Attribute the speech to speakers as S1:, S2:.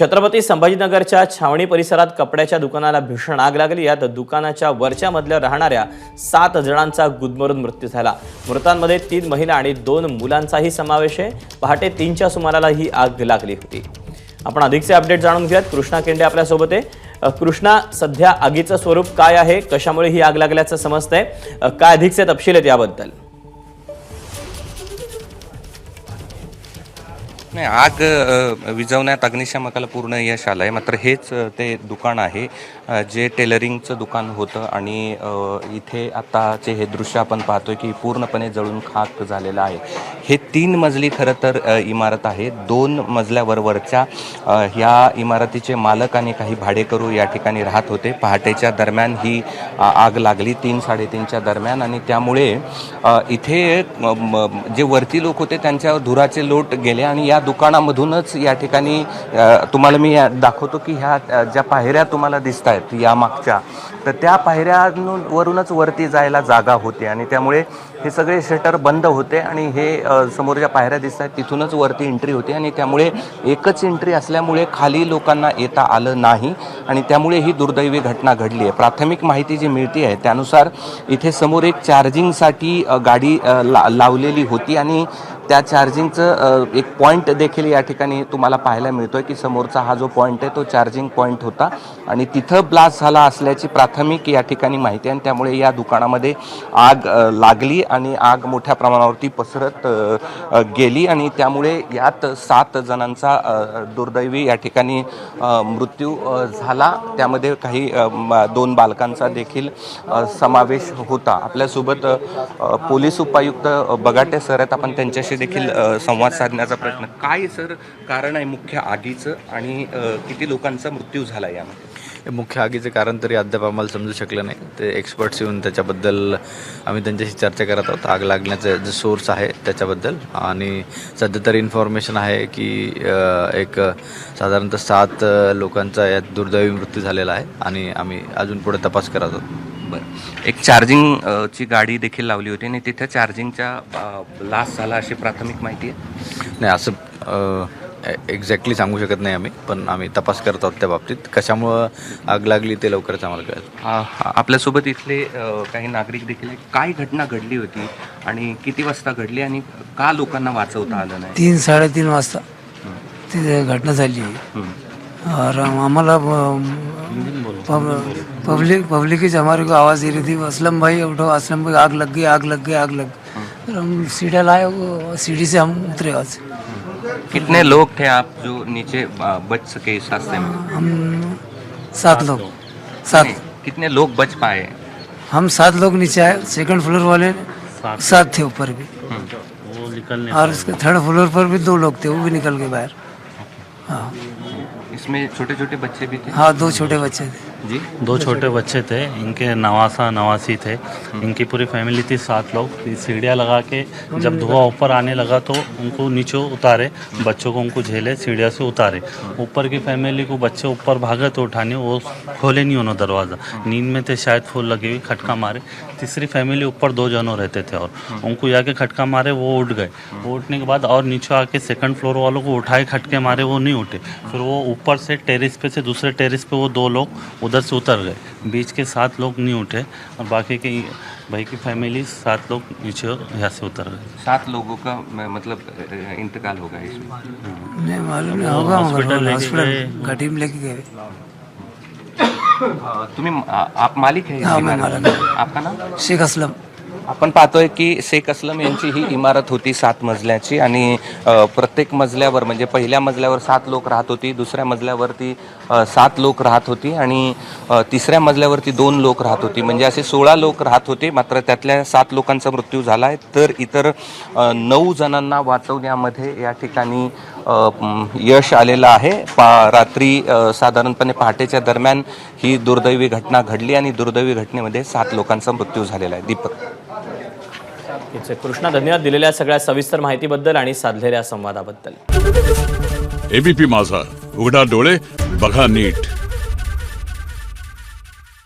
S1: छत्रपती संभाजीनगरच्या छावणी परिसरात कपड्याच्या दुकानाला भीषण आग लागली. यात दुकानाच्या वरच्या मधल्या राहणाऱ्या सात जणांचा गुदमरून मृत्यू झाला. मृतांमध्ये तीन महिला आणि दोन मुलांचाही समावेश आहे. पहाटे तीनच्या सुमाराला ही आग लागली होती. आपण अधिकचे अपडेट जाणून घेऊयात. कृष्णा केंडे आपल्यासोबत आहे. कृष्णा सध्या आगीचं स्वरूप काय आहे? कशामुळे ही आग लागल्याचं समजतंय? काय अधिकचे तपशील आहेत याबद्दल?
S2: नाही आग अ, विझवण्यात अग्निशामकाला पूर्ण यश आलं आहे मात्र हेच अ, ते दुकान आहे अ, जे टेलरिंगचं दुकान होतं आणि अ, इथे आत्ताचे हे दृश्य आपण पाहतोय की पूर्णपणे जळून खाक झालेलं आहे. हे तीन मजली खरं तर अ, इमारत आहे. दोन मजल्यावर वरच्या अ, ह्या इमारतीचे मालक आणि काही भाडेकरू या ठिकाणी राहत होते. पहाटेच्या दरम्यान ही अ, आग लागली तीन साडेतीनच्या दरम्यान आणि त्यामुळे अ, इथे म- जे वरती लोक होते त्यांच्यावर धुराचे लोट गेले आणि या दुकानामधूनच या ठिकाणी तुम्हाला मी या- दाखवतो की ह्या ज्या पायऱ्या तुम्हाला दिसत आहेत या मागच्या तर त्या पायऱ्यांवरूनच वरती जायला जागा होती आणि त्यामुळे हे सगळे शटर बंद होते आणि हे समोरच्या समोर ज्या पायऱ्या दिसत आहेत तिथूनच वरती एंट्री होते आणि त्यामुळे एकच एंट्री असल्यामुळे खाली लोकांना येता आलं नाही आणि त्यामुळे ही दुर्दैवी घटना घडली आहे. प्राथमिक माहिती जी मिळते आहे त्यानुसार इथे समोर एक चार्जिंगसाठी गाडी ला लावलेली होती आणि त्या चार्जिंगचं एक पॉईंट देखील या ठिकाणी तुम्हाला पाहायला मिळतो आहे की समोरचा हा जो पॉईंट आहे तो चार्जिंग पॉईंट होता आणि तिथं ब्लास्ट झाला असल्याची प्राथमिक या ठिकाणी माहिती आहे आणि त्यामुळे या दुकानामध्ये आग लागली आणि आग मोठ्या प्रमाणावरती पसरत गेली आणि त्यामुळे यात सात जणांचा दुर्दैवी या ठिकाणी मृत्यू झाला. त्यामध्ये काही दोन बालकांचा देखील समावेश होता. आपल्यासोबत पोलीस उपायुक्त बगाटे सर आहेत. आपण त्यांच्याशी देखील संवाद साधण्याचा प्रयत्न काय सर कारण आहे मुख्य आगीचं आणि किती लोकांचा मृत्यू झाला यामध्ये?
S3: मुख्य आगीचं कारण तरी अद्याप आम्हाला समजू शकलं नाही. ते एक्सपर्ट्स येऊन त्याच्याबद्दल आम्ही त्यांच्याशी चर्चा करत आहोत. आग लागण्याचं जे सोर्स आहे त्याच्याबद्दल. आणि सध्या तरी इन्फॉर्मेशन आहे की एक साधारणतः सात लोकांचा यात दुर्दैवी मृत्यू झालेला आहे आणि आम्ही अजून पुढे तपास करत आहोत.
S2: बरं. एक चार्जिंग ची गाडी देखील लावली होती आणि तिथे चार्जिंगचा ब्लास्ट झाला अशी प्राथमिक माहिती आहे?
S3: नाही असं एक्झॅक्टली सांगू शकत नाही आम्ही पण आम्ही तपास करत आहोत त्या बाबतीत. कशामुळं आग लागली ते लवकरच आम्हाला कळेल.
S2: आ- आपल्यासोबत इथले अ, काही नागरिक देखील आहेत. काय घटना घडली होती आणि किती वाजता घडली आणि का लोकांना वाचवता आलं नाही?
S4: तीन साडेतीन वाजता तिथे घटना झाली. और आम्हाला पब- पब्लिक पब्लिक ही हमारे को आवाज़ दे रही थी असलम भाई उठो असलम भाई आग लग गई आग लग गई आग लग गई. फिर हम सीढ़िया लाए वो सीढ़ी से हम उतरे से
S2: कितने लोग थे आप जो नीचे बच सके इस रास्ते में?
S4: हम सात लोग। सात।
S2: कितने लोग बच पाए?
S4: हम सात लोग नीचे आए। सेकंड फ्लोर वाले सात। थे ऊपर भी।
S5: वो निकलने
S4: और उसके थर्ड फ्लोर पर भी दो लोग थे वो भी निकल गए बाहर। हाँ।
S2: इसमें छोटे छोटे बच्चे भी थे?
S4: हाँ दो छोटे बच्चे थे।
S2: जी।
S5: दो छोटे बच्चे थे। इनके नवासा नवासी थे। इनकी पूरी फैमिली थी सात लोग। सीढ़ियाँ लगा के जब धुआँ ऊपर आने लगा तो उनको नीचे उतारे बच्चों को उनको झेले सीढ़िया से उतारे। ऊपर की फैमिली को बच्चे ऊपर भागे तो उठाने वो खोले नहीं उन्होंने दरवाज़ा। नींद में थे शायद फूल लगे हुए खटका मारे। तीसरी फैमिली ऊपर दो जनों रहते थे और उनको जाके खटका मारे वो उठ गए। वो उठने के बाद और नीचे आके सेकंड फ्लोर वालों को उठाए खटके मारे वो नहीं उठे। फिर वो ऊपर से टेरिस पे से दूसरे टेरिस पे वो दो लोग उधर से उतर गए। बीच के सात लोग नहीं उठे और बाकी के भाई की फैमिली सात लोग नीचे यहाँ से उतर गए।
S2: सात लोगों का मतलब इंतकाल होगा इसमें।
S4: नहीं मालूम नहीं होगा
S5: हॉस्पिटल लेके गए।
S2: तुम्ही आप मालिक है
S4: हाँ, मैं मालिक?
S2: आपका नाम?
S4: शेख असलम.
S2: आपण पाहतोय की शेख असलम यांची ही इमारत होती सात मजल्याची आणि प्रत्येक मजल्यावर म्हणजे पहिल्या मजल्यावर सात लोक राहत होती दुसऱ्या मजल्यावरती सात लोक राहत होती आणि तिसऱ्या मजल्यावरती दोन लोक राहत होती. म्हणजे असे सोळा लोक राहत होते मात्र त्यातल्या सात लोकांचा मृत्यू झाला आहे तर इतर नऊ जणांना वाचवण्यामध्ये या ठिकाणी यश आलेलं आहे. पा रात्री साधारणपणे पहाटेच्या दरम्यान ही दुर्दैवी घटना घडली आणि दुर्दैवी घटनेमध्ये सात लोकांचा मृत्यू झालेला आहे. दीपक.
S1: ठीक आहे. कृष्णा धन्यवाद दिलेल्या सगळ्या सविस्तर माहितीबद्दल आणि साधलेल्या संवादाबद्दल.
S6: एबीपी माझा. उघडा डोळे बघा नीट.